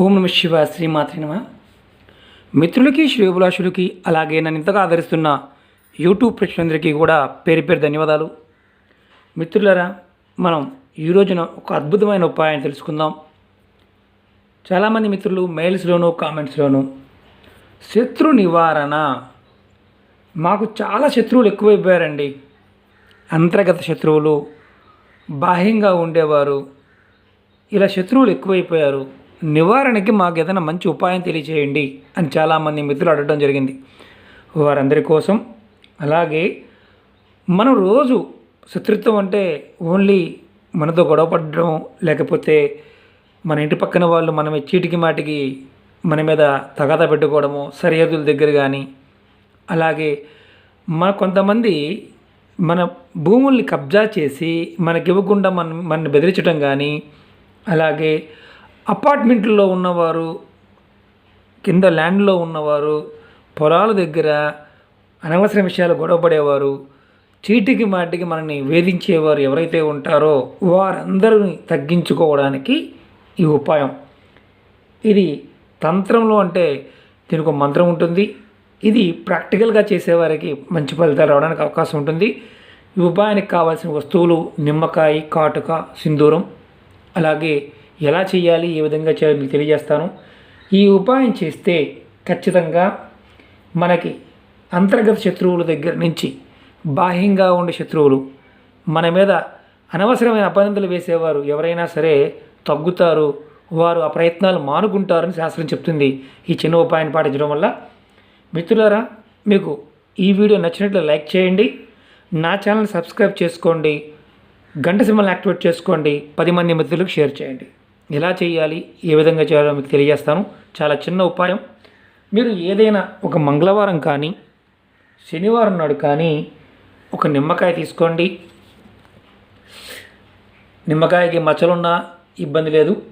ఓం నమ శివ శ్రీమాత్రినమ మిత్రులకి శ్రేయోభిలాషులకి అలాగే నన్ను ఇంతగా ఆదరిస్తున్న యూట్యూబ్ ప్రేక్షకులందరికీ కూడా పేరు పేరు ధన్యవాదాలు. మిత్రులరా మనం ఈ రోజున ఒక అద్భుతమైన ఉపాయాన్ని తెలుసుకుందాం. చాలామంది మిత్రులు మెయిల్స్లోనూ కామెంట్స్లోనూ శత్రు నివారణ. మాకు చాలా శత్రువులు ఎక్కువైపోయారండి. అంతర్గత శత్రువులు బాహ్యంగా ఉండేవారు. ఇలా శత్రువులు ఎక్కువైపోయారు. నివారణకి మాకు ఏదైనా మంచి ఉపాయం తెలియచేయండి అని చాలామంది మిత్రులు అడగడం జరిగింది. వారందరి కోసం. అలాగే మనం రోజు శత్రుత్వం అంటే ఓన్లీ మనతో గొడవపడడం లేకపోతే మన ఇంటి పక్కన వాళ్ళు మనమే చీటికి మాటికి మన మీద తగాదా పెట్టుకోవడము సరిహద్దుల దగ్గర కానీ అలాగే మన కొంతమంది మన భూముల్ని కబ్జా చేసి మనకి ఇవ్వకుండా మన మనని బెదిరించడం కానీ అలాగే అపార్ట్మెంట్లో ఉన్నవారు కింద ల్యాండ్లో ఉన్నవారు పొలాల దగ్గర అనవసర విషయాలు గొడవపడేవారు చీటికి మాటికి మనల్ని వేధించేవారు ఎవరైతే ఉంటారో వారందరిని తగ్గించుకోవడానికి ఈ ఉపాయం. ఇది తంత్రంలో అంటే దీనికి ఒక మంత్రం ఉంటుంది. ఇది ప్రాక్టికల్గా చేసేవారికి మంచి ఫలితాలు రావడానికి అవకాశం ఉంటుంది. ఈ ఉపాయానికి కావాల్సిన వస్తువులు నిమ్మకాయ కాటుక సింధూరం అలాగే ఎలా చేయాలి ఏ విధంగా చేయాలి మీకు తెలియజేస్తాను. ఈ ఉపాయం చేస్తే ఖచ్చితంగా మనకి అంతర్గత శత్రువుల దగ్గర నుంచి బాహ్యంగా ఉండే శత్రువులు మన మీద అనవసరమైన అపనిందలు వేసేవారు ఎవరైనా సరే తగ్గుతారు వారు ఆ ప్రయత్నాలు మానుకుంటారని శాస్త్రం చెప్తుంది. ఈ చిన్న ఉపాయాన్ని పాటించడం వల్ల మిత్రులారా మీకు ఈ వీడియో నచ్చినట్లు లైక్ చేయండి నా ఛానల్ సబ్స్క్రైబ్ చేసుకోండి గంట సింబల్ని యాక్టివేట్ చేసుకోండి పది మంది మిత్రులకు షేర్ చేయండి. ఎలా చేయాలి ఏ విధంగా చేయాలో మీకు తెలియజేస్తాను. చాలా చిన్న ఉపాయం. మీరు ఏదైనా ఒక మంగళవారం కానీ శనివారం నాడు కానీ ఒక నిమ్మకాయ తీసుకోండి. నిమ్మకాయకి మచ్చలున్నా ఇబ్బంది లేదు.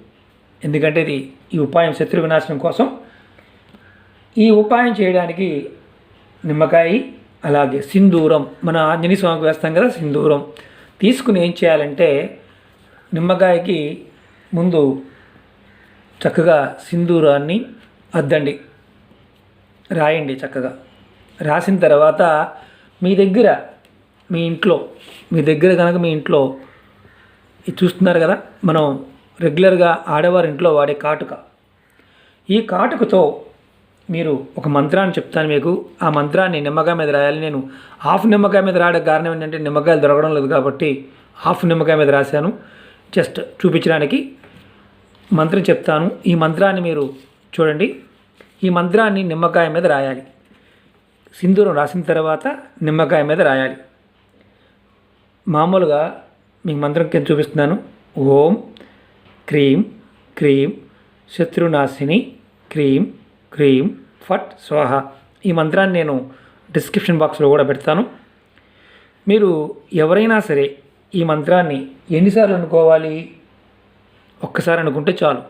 ఎందుకంటే ఇది ఈ ఉపాయం శత్రు వినాశనం కోసం. ఈ ఉపాయం చేయడానికి నిమ్మకాయ అలాగే సింధూరం మన ఆంజనేయ స్వామికి వేస్తాం కదా సింధూరం. తీసుకుని ఏం చేయాలంటే నిమ్మకాయకి ముందు చక్కగా సింధూరాన్ని అద్దండి. రాయండి చక్కగా. రాసిన తర్వాత మీ దగ్గర మీ ఇంట్లో మీ దగ్గర కనుక మీ ఇంట్లో ఇది చూస్తున్నారు కదా మనం రెగ్యులర్గా ఆడవారి ఇంట్లో వాడే కాటుక. ఈ కాటుకతో మీరు ఒక మంత్రాన్ని చెప్తాను మీకు. ఆ మంత్రాన్ని నిమ్మకాయ మీద రాయాలి. నేను హాఫ్ నిమ్మకాయ మీద రాయడానికి కారణం ఏంటంటే నిమ్మకాయలు దొరకడం లేదు కాబట్టి హాఫ్ నిమ్మకాయ మీద రాశాను. జస్ట్ చూపించడానికి మంత్రం చెప్తాను. ఈ మంత్రాన్ని మీరు చూడండి. ఈ మంత్రాన్ని నిమ్మకాయ మీద రాయాలి. సింధూరం రాసిన తర్వాత నిమ్మకాయ మీద రాయాలి. మామూలుగా మీకు మంత్రం కింద చూపిస్తున్నాను. ఓం క్రీం క్రీం శత్రునాశిని క్రీం క్రీం ఫట్ స్వాహ. ఈ మంత్రాన్ని నేను డిస్క్రిప్షన్ బాక్స్లో కూడా పెడతాను. మీరు ఎవరైనా సరే ఈ మంత్రాన్ని ఎన్నిసార్లు అనుకోవాలి? ఒక్కసారి అనుకుంటే చాలు.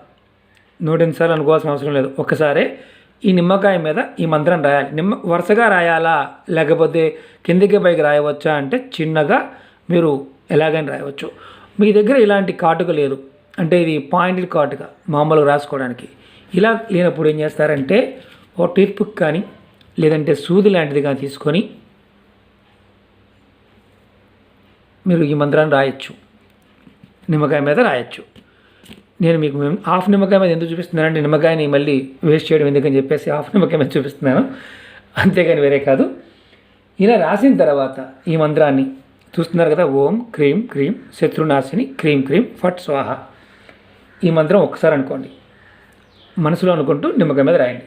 నూటెనిమిదిసార్లు అనుకోవాల్సిన అవసరం లేదు. ఒక్కసారే ఈ నిమ్మకాయ మీద ఈ మంత్రం రాయాలి. నిమ్మ వరుసగా రాయాలా? లేకపోతే కిందికి పైకి రాయవచ్చా అంటే చిన్నగా మీరు ఎలాగైనా రాయవచ్చు. మీ దగ్గర ఇలాంటి కాటుక లేదు. అంటే ఇది పాయింటెడ్ కాటుక మామూలుగా రాసుకోవడానికి. ఇలా లేనప్పుడు ఏం చేస్తారంటే ఓ టీత్పుక్ కానీ లేదంటే సూది లాంటిది కానీ తీసుకొని మీరు ఈ మంత్రాన్ని రాయొచ్చు. నిమ్మకాయ మీద రాయొచ్చు. నేను మీకు హాఫ్ నిమ్మకాయ మీద ఎందుకు చూపిస్తున్నానంటే నిమ్మకాయని మళ్ళీ వేస్ట్ చేయడం ఎందుకని చెప్పేసి హాఫ్ నిమ్మకాయ మీద చూపిస్తున్నాను. అంతేగాని వేరే కాదు. ఇలా రాసిన తర్వాత ఈ మంత్రాన్ని చూస్తున్నారు కదా ఓం క్రీం క్రీం శత్రునాశిని క్రీం క్రీం ఫట్ స్వాహ. ఈ మంత్రం ఒక్కసారి అనుకోండి. మనసులో అనుకుంటూ నిమ్మకాయ మీద రాయండి.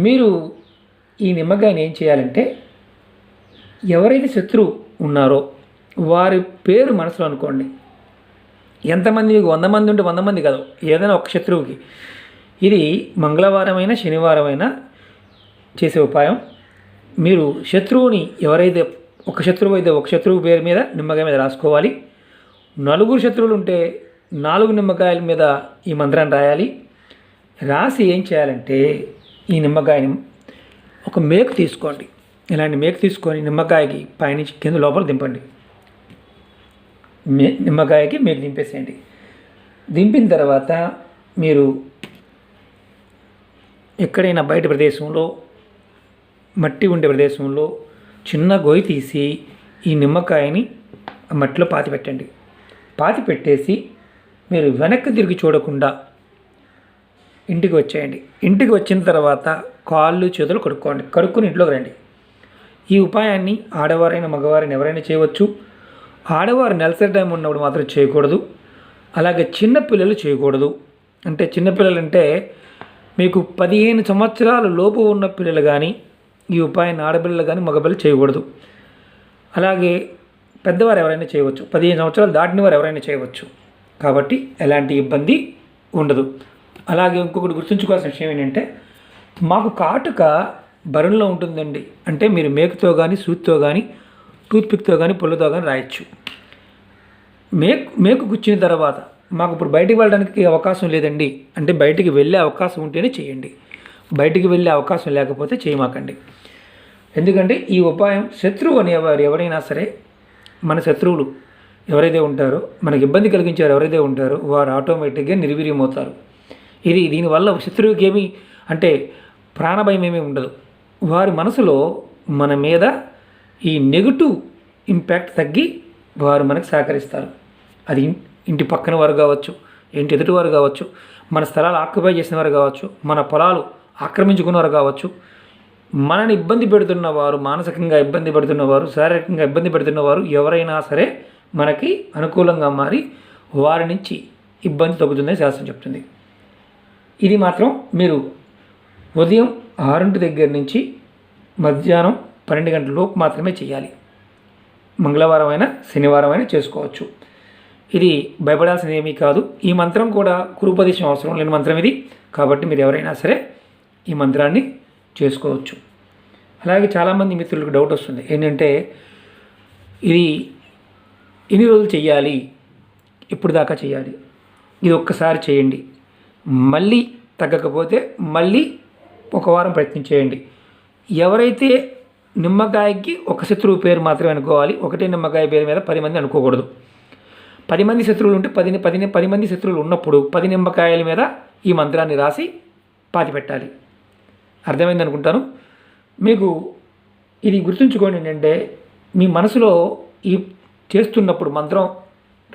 మీరు ఈ నిమ్మకాయని ఏం చేయాలంటే ఎవరైతే శత్రువు ఉన్నారో వారి పేరు మనసులో అనుకోండి. ఎంతమంది మీకు వంద మంది ఉంటే వంద మంది కాదు ఏదైనా ఒక శత్రువుకి. ఇది మంగళవారమైన శనివారమైన చేసే ఉపాయం. మీరు శత్రువుని ఎవరైతే ఒక శత్రువు అయితే ఒక శత్రువు పేరు మీద నిమ్మకాయ మీద రాసుకోవాలి. నలుగురు శత్రువులు ఉంటే నాలుగు నిమ్మకాయల మీద ఈ మంత్రాన్ని రాయాలి. రాసి ఏం చేయాలంటే ఈ నిమ్మకాయని ఒక మేకు తీసుకోండి. ఇలాంటి మేకు తీసుకొని నిమ్మకాయకి పైనుంచి కింద లోపల దింపండి. నిమ్మకాయకి మీరు దింపేసేయండి. దింపిన తర్వాత మీరు ఎక్కడైనా బయట ప్రదేశంలో మట్టి ఉండే ప్రదేశంలో చిన్న గొయ్యి తీసి ఈ నిమ్మకాయని మట్టిలో పాతి పెట్టండి పాతి పెట్టేసి మీరు వెనక్కి తిరిగి చూడకుండా ఇంటికి వచ్చేయండి. ఇంటికి వచ్చిన తర్వాత కాళ్ళు చేతులు కడుక్కోండి. కడుక్కుని ఇంట్లోకి రండి. ఈ ఉపాయాన్ని ఆడవారైన మగవారైన ఎవరైనా చేయవచ్చు. ఆడవారు నెలసరి టైం ఉన్నప్పుడు మాత్రం చేయకూడదు. అలాగే చిన్నపిల్లలు చేయకూడదు. అంటే చిన్నపిల్లలు అంటే మీకు పదిహేను సంవత్సరాల లోపు ఉన్న పిల్లలు కానీ ఈ ఉపాయాన్ని ఆడపిల్లలు కానీ మగపిల్లలు చేయకూడదు. అలాగే పెద్దవారు ఎవరైనా చేయవచ్చు. పదిహేను సంవత్సరాలు దాటిన వారు ఎవరైనా చేయవచ్చు. కాబట్టి ఎలాంటి ఇబ్బంది ఉండదు. అలాగే ఇంకొకటి గుర్తుంచుకోవాల్సిన విషయం ఏంటంటే మాకు కాటుక బరుణలో ఉంటుందండి. అంటే మీరు మేకతో కానీ సూత్తో కానీ టూత్పిక్తో కానీ పుల్లతో కానీ రాయొచ్చు. మేక్ మేకు కూర్చున్న తర్వాత మాకు ఇప్పుడు బయటికి వెళ్ళడానికి అవకాశం లేదండి. అంటే బయటికి వెళ్ళే అవకాశం ఉంటేనే చేయండి. బయటికి వెళ్ళే అవకాశం లేకపోతే చేయమాకండి. ఎందుకంటే ఈ ఉపాయం శత్రువు అనేవారు ఎవరైనా సరే మన శత్రువులు ఎవరైతే ఉంటారో మనకి ఇబ్బంది కలిగించారు ఎవరైతే ఉంటారో వారు ఆటోమేటిక్గా నిర్వీర్యమవుతారు. ఇది దీనివల్ల శత్రువుకి ఏమీ అంటే ప్రాణభయం ఏమీ ఉండదు. వారి మనసులో మన మీద ఈ నెగిటివ్ ఇంపాక్ట్ తగ్గి వారు మనకు సహకరిస్తారు. అది ఇంటి పక్కన వారు కావచ్చు ఇంటి ఎదుటి వారు కావచ్చు మన స్థలాలు ఆక్యుపై చేసిన వారు కావచ్చు మన పొలాలు ఆక్రమించుకున్నవారు కావచ్చు మనని ఇబ్బంది పెడుతున్న వారు మానసికంగా ఇబ్బంది పెడుతున్నవారు శారీరకంగా ఇబ్బంది పెడుతున్నవారు ఎవరైనా సరే మనకి అనుకూలంగా మారి వారి నుంచి ఇబ్బంది తగ్గుతుందని శాస్త్రం చెప్తుంది. ఇది మాత్రం మీరు ఉదయం ఆరింటి దగ్గర నుంచి మధ్యాహ్నం పన్నెండు గంటల లోపు మాత్రమే చేయాలి. మంగళవారం అయినా శనివారం అయినా చేసుకోవచ్చు. ఇది భయపడాల్సింది ఏమీ కాదు. ఈ మంత్రం కూడా గురుపదేశం అవసరం లేని మంత్రం ఇది. కాబట్టి మీరు ఎవరైనా సరే ఈ మంత్రాన్ని చేసుకోవచ్చు. అలాగే చాలామంది మిత్రులకు డౌట్ వస్తుంది. ఏంటంటే ఇది ఎన్ని రోజులు చేయాలి ఎప్పుడు దాకా చేయాలి ఇది ఒక్కసారి చేయండి. మళ్ళీ తగ్గకపోతే మళ్ళీ ఒక వారం ప్రయత్నం చేయండి. ఎవరైతే నిమ్మకాయకి ఒక శత్రువు పేరు మాత్రమే అనుకోవాలి. ఒకటే నిమ్మకాయ పేరు మీద పది మంది అనుకోకూడదు. పది మంది శత్రువులు ఉంటే పది పది పది మంది శత్రువులు ఉన్నప్పుడు పది నిమ్మకాయల మీద ఈ మంత్రాన్ని రాసి పాతి పెట్టాలి. అర్థమైంది అనుకుంటాను? మీకు ఇది గుర్తుంచుకోండి ఏంటంటే మీ మనసులో ఈ చేస్తున్నప్పుడు మంత్రం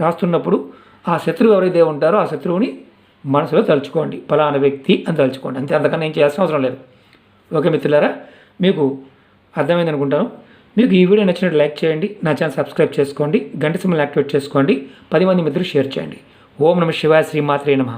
రాస్తున్నప్పుడు ఆ శత్రువు ఎవరైతే ఉంటారో ఆ శత్రువుని మనసులో తలుచుకోండి. ఫలానా వ్యక్తి అని తలుచుకోండి. అంతే అంతకన్నా ఏం చేయాల్సిన అవసరం లేదు. ఓకే మిత్రులారా మీకు అర్థమైంది అనుకుంటాను. మీకు ఈ వీడియో నచ్చినట్టు లైక్ చేయండి నా ఛానల్ సబ్స్క్రైబ్ చేసుకోండి గంట సింబల్ యాక్టివేట్ చేసుకోండి పది మంది మిత్రులు షేర్ చేయండి. ఓం నమ శివాయ శ్రీమాత్రే నమ.